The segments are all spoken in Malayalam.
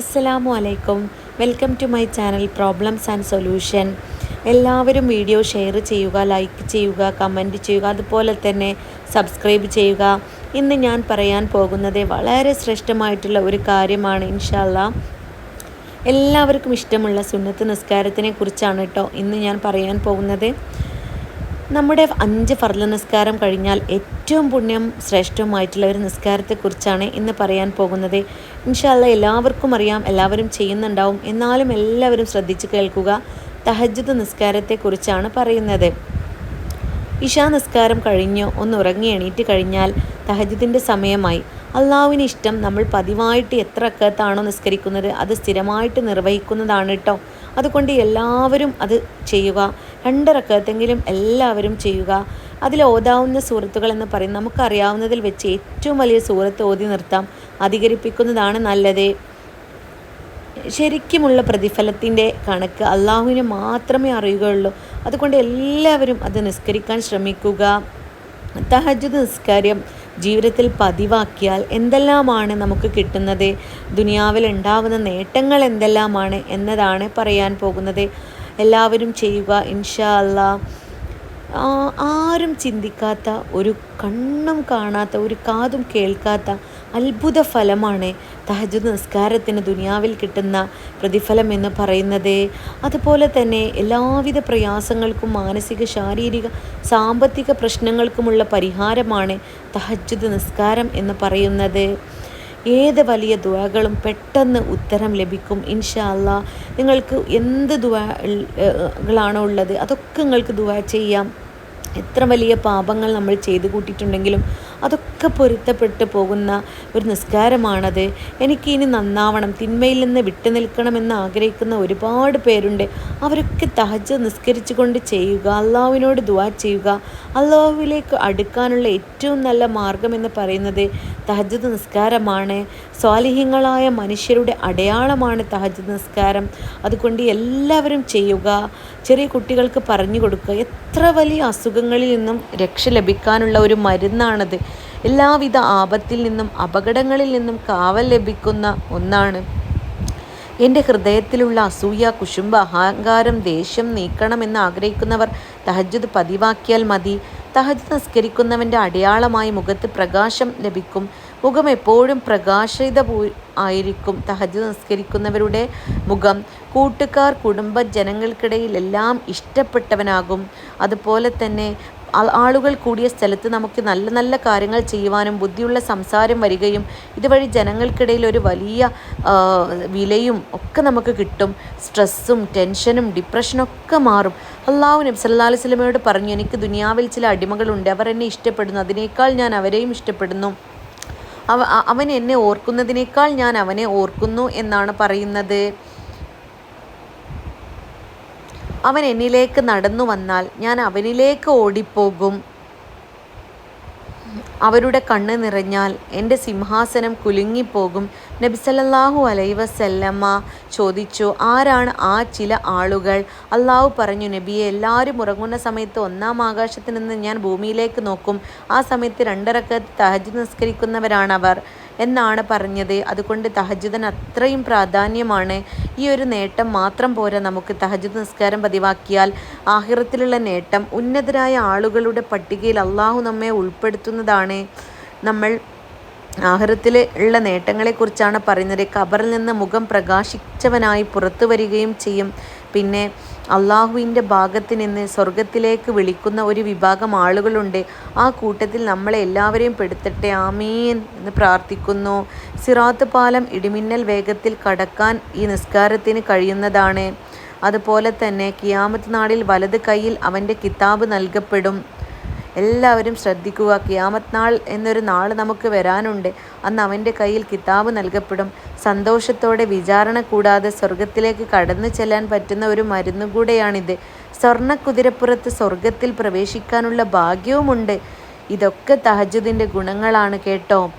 അസ്സലാമു അലൈക്കും welcome to my channel problems and solution. എല്ലാവരും വീഡിയോ ഷെയർ ചെയ്യുക ലൈക്ക് ചെയ്യുക കമന്റ് ചെയ്യുക അതുപോലെ തന്നെ സബ്സ്ക്രൈബ് ചെയ്യുക. ഇന്ന് ഞാൻ പറയാൻ പോകുന്നത് വളരെ ശ്രേഷ്ഠമായിട്ടുള്ള ഒരു കാര്യമാണ് ഇൻഷാല്ല എല്ലാവർക്കും ഇഷ്ടമുള്ള സുന്നത്ത് നിസ്കാരത്തിനെ കുറിച്ചാണ് കേട്ടോ ഇന്ന് ഞാൻ പറയാൻ പോകുന്നത്. നമ്മുടെ അഞ്ച് ഫർദ് നിസ്കാരം കഴിഞ്ഞാൽ ഏറ്റവും പുണ്യം ശ്രേഷ്ഠവുമായിട്ടുള്ള ഒരു നിസ്കാരത്തെക്കുറിച്ചാണ് ഇന്ന് പറയാൻ പോകുന്നത്. ഇൻഷാല്ല എല്ലാവർക്കും അറിയാം എല്ലാവരും ചെയ്യുന്നുണ്ടാവും. എന്നാലും എല്ലാവരും ശ്രദ്ധിച്ച് കേൾക്കുക തഹജ്ജുദ് നിസ്കാരത്തെക്കുറിച്ചാണ് പറയുന്നത്. ഇഷാ നിസ്കാരം കഴിഞ്ഞ് ഒന്ന് ഉറങ്ങി എണീറ്റ് കഴിഞ്ഞാൽ തഹജിദിന്റെ സമയമായി. അള്ളാവിന് ഇഷ്ടം നമ്മൾ പതിവായിട്ട് എത്ര അക്കത്താണോ നിസ്കരിക്കുന്നത് അത് സ്ഥിരമായിട്ട് നിർവഹിക്കുന്നതാണ് കേട്ടോ അതുകൊണ്ട് എല്ലാവരും അത് ചെയ്യുക. രണ്ടിറക്കത്തെങ്കിലും എല്ലാവരും ചെയ്യുക. അതിൽ ഓതാവുന്ന സൂറത്തുകൾ എന്ന് പറയും. നമുക്കറിയാവുന്നതിൽ വെച്ച് ഏറ്റവും വലിയ സൂറത്ത് ഓതി നിർത്താം. അധികരിപ്പിക്കുന്നതാണ് നല്ലത്. ശരിക്കുമുള്ള പ്രതിഫലത്തിന്റെ കണക്ക് അള്ളാഹുവിനെ മാത്രമേ അറിയുകയുള്ളൂ. അതുകൊണ്ട് എല്ലാവരും അത് നിസ്കരിക്കാൻ ശ്രമിക്കുക. തഹജുദ് നിസ്കാരം ജീവിതത്തിൽ പതിവാക്കിയാൽ എന്തെല്ലാമാണ് നമുക്ക് കിട്ടുന്നത്? ദുനിയാവിൽ ഉണ്ടാവുന്ന നേട്ടങ്ങൾ എന്തെല്ലാമാണ് എന്നതാണ് പറയാൻ പോകുന്നത്. എല്ലാവരും ചെയ്യുക ഇൻഷാ അല്ലാ. ആരും ചിന്തിക്കാത്ത ഒരു കണ്ണും കാണാത്ത ഒരു കാതും കേൾക്കാത്ത അത്ഭുത ഫലമാണ് തഹജുദ് നിസ്കാരത്തിന് ദുനിയാവിൽ കിട്ടുന്ന പ്രതിഫലം എന്ന് പറയുന്നത്. അതുപോലെ തന്നെ എല്ലാവിധ പ്രയാസങ്ങൾക്കും മാനസിക ശാരീരിക സാമ്പത്തിക പ്രശ്നങ്ങൾക്കുമുള്ള പരിഹാരമാണ് തഹജുദ് നിസ്കാരം എന്ന് പറയുന്നത്. ഏത് വലിയ ദുവകളും പെട്ടെന്ന് ഉത്തരം ലഭിക്കും ഇൻഷാ നിങ്ങൾക്ക് എന്ത് ദുവകളാണോ ഉള്ളത്? അതൊക്കെ നിങ്ങൾക്ക് ദുവ ചെയ്യാം. എത്ര വലിയ പാപങ്ങൾ നമ്മൾ ചെയ്തു കൂട്ടിയിട്ടുണ്ടെങ്കിലും അതൊക്കെ പൊരുത്തപ്പെട്ട് പോകുന്ന ഒരു നിസ്കാരമാണത്. എനിക്ക് ഇനി നന്നാവണം തിന്മയിൽ നിന്ന് വിട്ടു നിൽക്കണമെന്ന് ആഗ്രഹിക്കുന്ന ഒരുപാട് പേരുണ്ട്. അവരൊക്കെ തഹജ് നിസ്കരിച്ചു കൊണ്ട് ചെയ്യുക അള്ളാഹുവിനോട് ദുവാ ചെയ്യുക. അള്ളാഹുവിലേക്ക് അടുക്കാനുള്ള ഏറ്റവും നല്ല മാർഗം എന്ന് പറയുന്നത് തഹജ് നിസ്കാരമാണ്. സ്വാലിഹ്യങ്ങളായ മനുഷ്യരുടെ അടയാളമാണ് തഹജ് നിസ്കാരം. അതുകൊണ്ട് എല്ലാവരും ചെയ്യുക. ചെറിയ കുട്ടികൾക്ക് പറഞ്ഞു കൊടുക്കുക. എത്ര വലിയ അസുഖങ്ങളിൽ നിന്നും രക്ഷ ലഭിക്കാനുള്ള ഒരു മരുന്നാണത്. എല്ലാവിധ ആപത്തിൽ നിന്നും അപകടങ്ങളിൽ നിന്നും കാവൽ ലഭിക്കുന്ന ഒന്നാണ്. എന്റെ ഹൃദയത്തിലുള്ള അസൂയ കുശുംബ അഹങ്കാരം ദേഷ്യം നീക്കണമെന്ന് ആഗ്രഹിക്കുന്നവർ തഹജ്ജുദ് പതിവാക്കിയാൽ മതി. തഹജ് നിസ്കരിക്കുന്നവന്റെ അടയാളമായി മുഖത്ത് പ്രകാശം ലഭിക്കും. മുഖം എപ്പോഴും പ്രകാശിത ആയിരിക്കും തഹജ് നിസ്കരിക്കുന്നവരുടെ മുഖം. കൂട്ടുകാർ കുടുംബ ജനങ്ങൾക്കിടയിലെല്ലാം ഇഷ്ടപ്പെട്ടവനാകും. അതുപോലെ തന്നെ ആളുകൾ കൂടിയ സ്ഥലത്ത് നമുക്ക് നല്ല നല്ല കാര്യങ്ങൾ ചെയ്യുവാനും ബുദ്ധിയുള്ള സംസാരം വരികയും ഇതുവഴി ജനങ്ങൾക്കിടയിൽ ഒരു വലിയ വിലയും ഒക്കെ നമുക്ക് കിട്ടും. സ്ട്രെസ്സും ടെൻഷനും ഡിപ്രഷനും ഒക്കെ മാറും. അള്ളാഹു നബി സല്ലാ അലൈഹി സ്വലമയോട് പറഞ്ഞു എനിക്ക് ദുനിയാവിൽ ചില അടിമകളുണ്ട്. അവർ എന്നെ ഇഷ്ടപ്പെടുന്നു. അതിനേക്കാൾ ഞാൻ അവരെയും ഇഷ്ടപ്പെടുന്നു. അവ അവൻ എന്നെ ഓർക്കുന്നതിനേക്കാൾ ഞാൻ അവനെ ഓർക്കുന്നു എന്നാണ് പറയുന്നത്. അവൻ എന്നിലേക്ക് നടന്നു വന്നാൽ ഞാൻ അവനിലേക്ക് ഓടിപ്പോകും. അവരുടെ കണ്ണ് നിറഞ്ഞാൽ എന്റെ സിംഹാസനം കുലുങ്ങിപ്പോകും. നബിസല്ലാഹു അലൈ വസല്ലമ്മ ചോദിച്ചു ആരാണ് ആ ചില ആളുകൾ? അള്ളാഹു പറഞ്ഞു നബിയെ എല്ലാവരും ഉറങ്ങുന്ന സമയത്ത് ഒന്നാം ആകാശത്ത് നിന്ന് ഞാൻ ഭൂമിയിലേക്ക് നോക്കും. ആ സമയത്ത് രണ്ടിറക്കത്ത് തഹജ് നിസ്കരിക്കുന്നവരാണവർ. എന്നാണ് പറഞ്ഞത്. അതുകൊണ്ട് തഹജുദന് അത്രയും പ്രാധാന്യമാണ് ഈ ഒരു നേട്ടം മാത്രം പോരാ നമുക്ക് തഹജുദ് നിസ്കാരം പതിവാക്കിയാൽ. ആഹിറത്തിലുള്ള നേട്ടം ഉന്നതരായ ആളുകളുടെ പട്ടികയിൽ അള്ളാഹു നമ്മെ ഉൾപ്പെടുത്തുന്നതാണ്. നമ്മൾ ആഹാരത്തിൽ ഉള്ള നേട്ടങ്ങളെക്കുറിച്ചാണ് പറയുന്നത്. ഖബറിൽ നിന്ന് മുഖം പ്രകാശിച്ചവനായി പുറത്തു വരികയും ചെയ്യും. പിന്നെ അള്ളാഹുവിന്റെ ഭാഗത്ത് നിന്ന് സ്വർഗത്തിലേക്ക് വിളിക്കുന്ന ഒരു വിഭാഗം ആളുകളുണ്ട്. ആ കൂട്ടത്തിൽ നമ്മളെ എല്ലാവരെയും പെടുത്തട്ടെ. ആമീൻ എന്ന് പ്രാർത്ഥിക്കുന്നു. സിറാത്ത് പാലം ഇടിമിന്നൽ വേഗത്തിൽ കടക്കാൻ ഈ നിസ്കാരത്തിന് കഴിയുന്നതാണ്. അതുപോലെ തന്നെ കിയാമത്ത് നാളിൽ വലത് കൈയിൽ അവന്റെ കിതാബ് നൽകപ്പെടും. എല്ലാവരും ശ്രദ്ധിക്കുക. ക്യാമത് നാൾ എന്നൊരു നാൾ നമുക്ക് വരാനുണ്ട്. അന്ന് അവന്റെ കയ്യിൽ കിതാബ് നൽകപ്പെടും. സന്തോഷത്തോടെ വിചാരണ കൂടാതെ സ്വർഗത്തിലേക്ക് കടന്നു ചെല്ലാൻ പറ്റുന്ന ഒരു മരുന്നു കൂടെയാണിത്. സ്വർണ കുതിരപ്പുറത്ത് സ്വർഗത്തിൽ പ്രവേശിക്കാനുള്ള ഭാഗ്യവുമുണ്ട്. ഇതൊക്കെ തഹജുദിന്റെ ഗുണങ്ങളാണ് കേട്ടോ.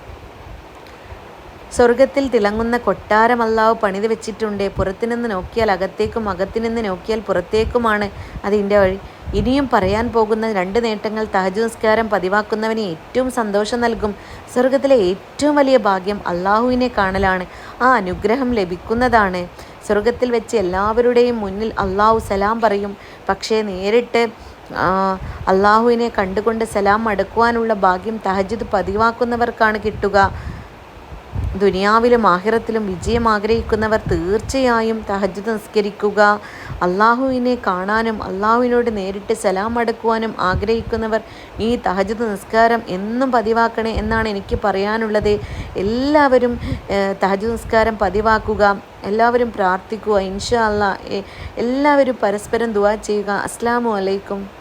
സ്വർഗത്തിൽ തിളങ്ങുന്ന കൊട്ടാരം അല്ലാവ് പണിത് വെച്ചിട്ടുണ്ട്. പുറത്തുനിന്ന് നോക്കിയാൽ അകത്തേക്കും അകത്തുനിന്ന് നോക്കിയാൽ പുറത്തേക്കുമാണ് അതിന്റെ വഴി. ഇനിയും പറയാൻ പോകുന്ന രണ്ട് നേട്ടങ്ങൾ തഹജ് നിസ്കാരം പതിവാക്കുന്നവന് ഏറ്റവും സന്തോഷം നൽകും. സ്വർഗത്തിലെ ഏറ്റവും വലിയ ഭാഗ്യം അള്ളാഹുവിനെ കാണലാണ് ആ അനുഗ്രഹം ലഭിക്കുന്നതാണ്. സ്വർഗത്തിൽ വെച്ച് എല്ലാവരുടെയും മുന്നിൽ അള്ളാഹു സലാം പറയും. പക്ഷേ നേരിട്ട് അള്ളാഹുവിനെ കണ്ടുകൊണ്ട് സലാം മടക്കുവാനുള്ള ഭാഗ്യം തഹജിദ് പതിവാക്കുന്നവർക്കാണ് കിട്ടുക. ദുനിയാവിലും ആഹിറത്തിലും വിജയം ആഗ്രഹിക്കുന്നവർ തീർച്ചയായും തഹജ് നിസ്കരിക്കുക. അള്ളാഹുവിനെ കാണാനും അള്ളാഹുവിനോട് നേരിട്ട് സലാം അടക്കുവാനും ആഗ്രഹിക്കുന്നവർ ഈ തഹജ് നിസ്കാരം എന്നും പതിവാക്കണേ എന്നാണ് എനിക്ക് പറയാനുള്ളത്. എല്ലാവരും തഹജ് നിസ്കാരം പതിവാക്കുക. എല്ലാവരും പ്രാർത്ഥിക്കുക. ഇൻഷാ അല്ലാ എല്ലാവരും പരസ്പരം ദുവാ ചെയ്യുക. അസ്സാം വലൈക്കും